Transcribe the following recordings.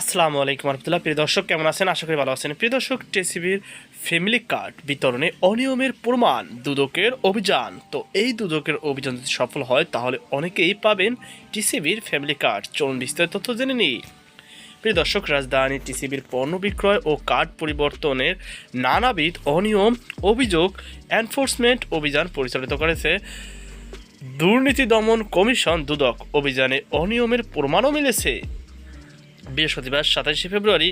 আসসালামু আলাইকুম রহমতুল্লাহ। প্রিয় দর্শক, কেমন আছেন? আশা করি ভালো আছেন। প্রিয় দর্শক, টিসিবির ফ্যামিলি কার্ড বিতরণে অনিয়মের প্রমাণ, দুদকের অভিযান। তো এই দুদকের অভিযান যদি সফল হয়, তাহলে অনেকেই পাবেন টিসিবির ফ্যামিলি কার্ড। চলুন বিস্তারিত তথ্য জেনে নিই। প্রিয় দর্শক, রাজধানী টিসিবির পণ্য বিক্রয় ও কার্ড পরিবর্তনের নানাবিধ অনিয়ম অভিযোগ এনফোর্সমেন্ট অভিযান পরিচালিত করেছে দুর্নীতি দমন কমিশন। দুদক অভিযানে অনিয়মের প্রমাণও মিলেছে। বৃহস্পতিবার সাতাশে ফেব্রুয়ারি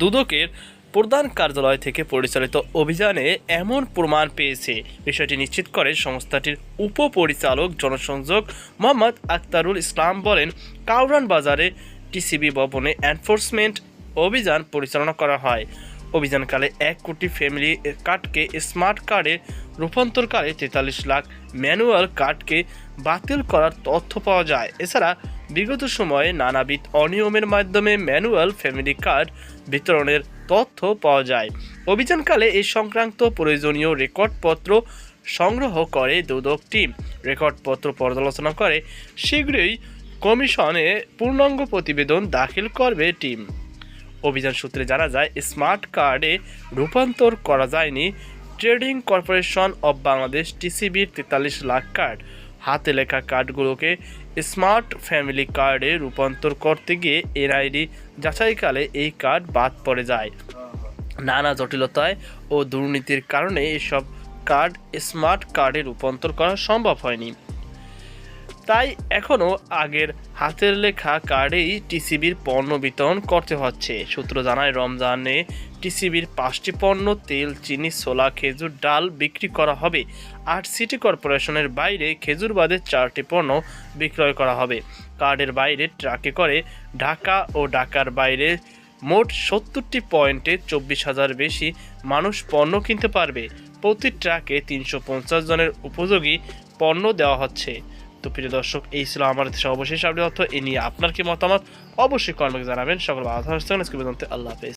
দুদকের প্রধান কার্যালয় থেকে পরিচালিত অভিযানে এমন প্রমাণ পেয়েছে। বিষয়টি নিশ্চিত করে সংস্থাটির উপপরিচালক জনসংযোগ মোহাম্মদ আক্তারুল ইসলাম বলেন কাউরান বাজারে টিসিবি ভবনে এনফোর্সমেন্ট অভিযান পরিচালনা করা হয়। অভিযানকালে এক কোটি ফ্যামিলি কার্ডকে স্মার্ট কার্ডে রূপান্তরকালে তেতাল্লিশ লাখ ম্যানুয়াল কার্ডকে বাতিল করার তথ্য পাওয়া যায়। এছাড়া বিগত সময়ে নানাবিধ অনিয়মের মাধ্যমে ম্যানুয়াল ফ্যামিলি কার্ড বিতরণের তথ্য পাওয়া যায়। অভিযানকালে এ সংক্রান্ত প্রয়োজনীয় রেকর্ডপত্র সংগ্রহ করে দুদক টিম। রেকর্ডপত্র পর্যালোচনা করে শীঘ্রই কমিশনে পূর্ণাঙ্গ প্রতিবেদন দাখিল করবে টিম। অভিযান সূত্রে জানা যায়, স্মার্ট কার্ডে রূপান্তর করা যায়নি। ট্রেডিং কর্পোরেশন অব বাংলাদেশ টিসিবির তেতাল্লিশ লাখ কার্ড। হাতে লেখা কার্ডগুলোকে স্মার্ট ফ্যামিলি কার্ডে রূপান্তর করতে গিয়ে এনআইডি যাচাইকালে এই কার্ড বাদ পড়ে যায়। নানা জটিলতায় ও দুর্নীতির কারণে এসব কার্ড স্মার্ট কার্ডে রূপান্তর করা সম্ভব হয়নি। তাই এখনও আগের হাতের লেখা কার্ডেই টিসিবির পণ্য বিতরণ করতে হচ্ছে। সূত্র জানায়, রমজানে টিসিবির পাঁচটি পণ্য, তেল, চিনি, ছোলা, খেজুর, ডাল বিক্রি করা হবে। আর সিটি কর্পোরেশনের বাইরে খেজুর বাদে চারটি পণ্য বিক্রয় করা হবে। কার্ডের বাইরে ট্রাকে করে ঢাকা ও ঢাকার বাইরে মোট সত্তরটি পয়েন্টে চব্বিশ হাজার বেশি মানুষ পণ্য কিনতে পারবে। প্রতি ট্রাকে তিনশো পঞ্চাশ জনের উপযোগী পণ্য দেওয়া হচ্ছে। তো প্রিয় দর্শক, এই ছিল আমার সর্বশেষ আপডেট তথ্য। এ নিয়ে আপনার কি মতামত? অবশ্যই কর্মকে জানাবেন। সকল আল্লাহ হাফেজ।